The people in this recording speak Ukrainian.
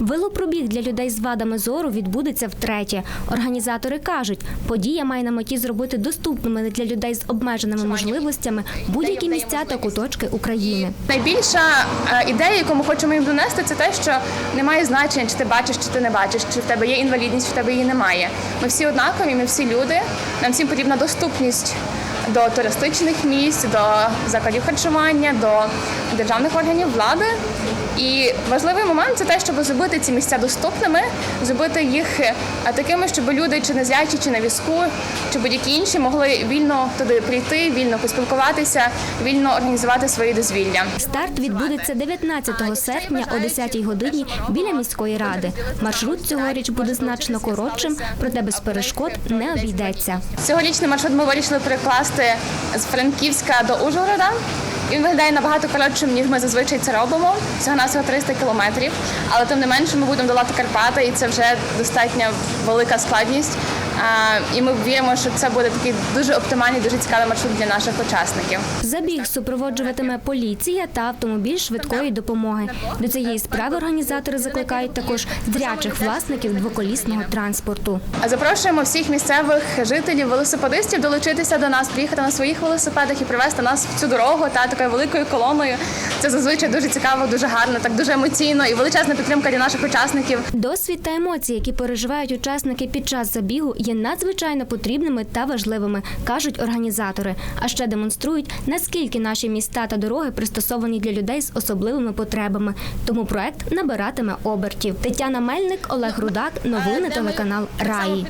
Велопробіг для людей з вадами зору відбудеться втретє. Організатори кажуть, подія має на меті зробити доступними для людей з обмеженими можливостями будь-які місця та куточки України. Найбільша е, ідея, яку ми хочемо їм донести, це те, що немає значення, чи ти бачиш, чи ти не бачиш, чи в тебе є інвалідність, чи в тебе її немає. Ми всі однакові, ми всі люди. Нам всім потрібна доступність до туристичних місць, до закладів харчування, до державних органів влади. І важливий момент це те, щоб зробити ці місця доступними, зробити їх е, такими, щоб люди чи незрячі, чи на візку, чи будь-які інші могли вільно туди прийти, вільно поспілкуватися, вільно організувати свої дозвілля. Старт відбудеться 19 серпня о 10 годині біля міської ради. Маршрут цьогоріч буде значно коротшим, проте без перешкод не обійдеться. Цьогорічний маршрут ми вирішили перекласти з Франківська до Ужгорода. Він виглядає набагато коротшим, ніж ми зазвичай це робимо. Всього нас 300 кілометрів. Але тим не менше ми будемо долати Карпати, і це вже достатньо велика складність. І ми віримо, що це буде такий дуже оптимальний, дуже цікавий маршрут для наших учасників. Забіг супроводжуватиме поліція та автомобіль швидкої допомоги. До цієї справи організатори закликають також зрячих власників двоколісного транспорту. Запрошуємо всіх місцевих жителів, велосипедистів долучитися до нас, приїхати на своїх велосипедах і привезти нас в цю дорогу та такою великою колоною. Це зазвичай дуже цікаво, дуже гарно, так дуже емоційно і величезна підтримка для наших учасників. Досвід та емоції, які переживають учасники під час забігу, є надзвичайно потрібними та важливими, кажуть організатори. А ще демонструють, наскільки наші міста та дороги пристосовані для людей з особливими потребами. Тому проект набиратиме обертів. Тетяна Мельник, Олег Рудак, новини телеканал Раї.